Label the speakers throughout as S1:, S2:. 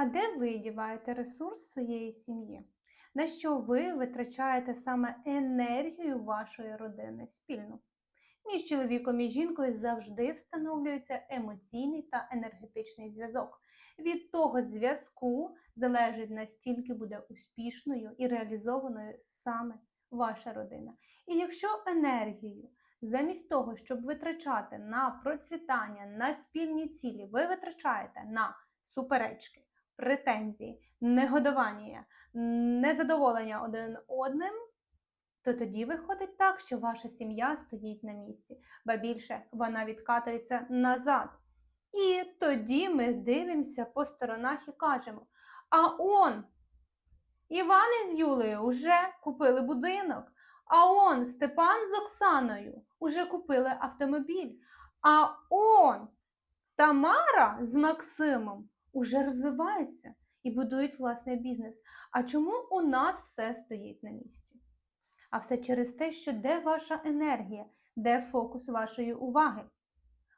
S1: А де ви діваєте ресурс своєї сім'ї? На що ви витрачаєте саме енергію вашої родини спільну? Між чоловіком і жінкою завжди встановлюється емоційний та енергетичний зв'язок. Від того зв'язку залежить настільки буде успішною і реалізованою саме ваша родина. І якщо енергію замість того, щоб витрачати на процвітання, на спільні цілі, ви витрачаєте на суперечки, претензії, негодування, незадоволення один одним, то тоді виходить так, що ваша сім'я стоїть на місці, ба більше вона відкатується назад. І тоді ми дивимося по сторонах і кажемо: а он, Іван із Юлею вже купили будинок, а он Степан з Оксаною вже купили автомобіль, а он Тамара з Максимом уже розвиваються і будують власний бізнес. А чому у нас все стоїть на місці? А все через те, що де ваша енергія, де фокус вашої уваги?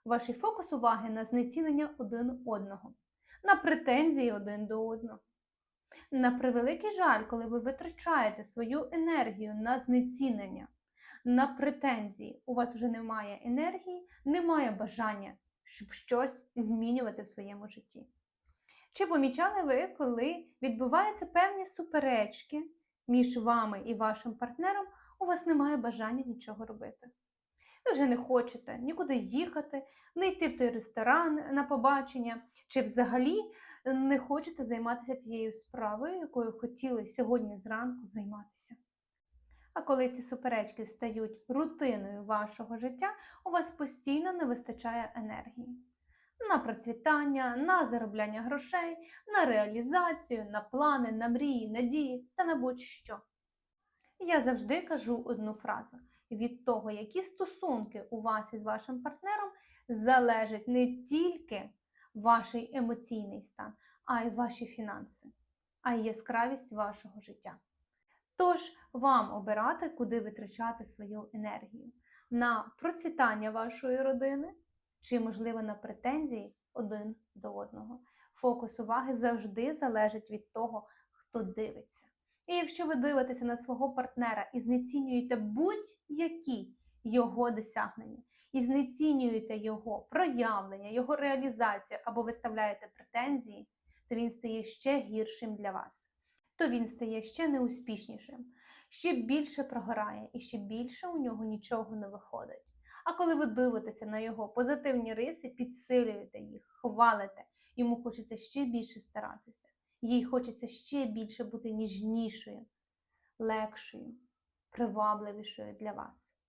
S1: Ваш фокус уваги на знецінення один одного, на претензії один до одного. На превеликий жаль, коли ви витрачаєте свою енергію на знецінення, на претензії, у вас вже немає енергії, немає бажання, щоб щось змінювати в своєму житті. Чи помічали ви, коли відбуваються певні суперечки між вами і вашим партнером, у вас немає бажання нічого робити? Ви вже не хочете нікуди їхати, не йти в той ресторан на побачення, чи взагалі не хочете займатися тією справою, якою хотіли сьогодні зранку займатися. А коли ці суперечки стають рутиною вашого життя, у вас постійно не вистачає енергії на процвітання, на заробляння грошей, на реалізацію, на плани, на мрії, надії та на будь-що. Я завжди кажу одну фразу: від того, які стосунки у вас із вашим партнером, залежить не тільки ваш емоційний стан, а й ваші фінанси, а й яскравість вашого життя. Тож вам обирати, куди витрачати свою енергію на процвітання вашої родини чи, можливо, на претензії один до одного. Фокус уваги завжди залежить від того, хто дивиться. І якщо ви дивитеся на свого партнера і знецінюєте будь-які його досягнення, і знецінюєте його проявлення, його реалізацію або виставляєте претензії, то він стає ще гіршим для вас. То він стає ще неуспішнішим, ще більше прогорає і ще більше у нього нічого не виходить. А коли ви дивитеся на його позитивні риси, підсилюєте їх, хвалите, йому хочеться ще більше старатися, їй хочеться ще більше бути ніжнішою, легшою, привабливішою для вас.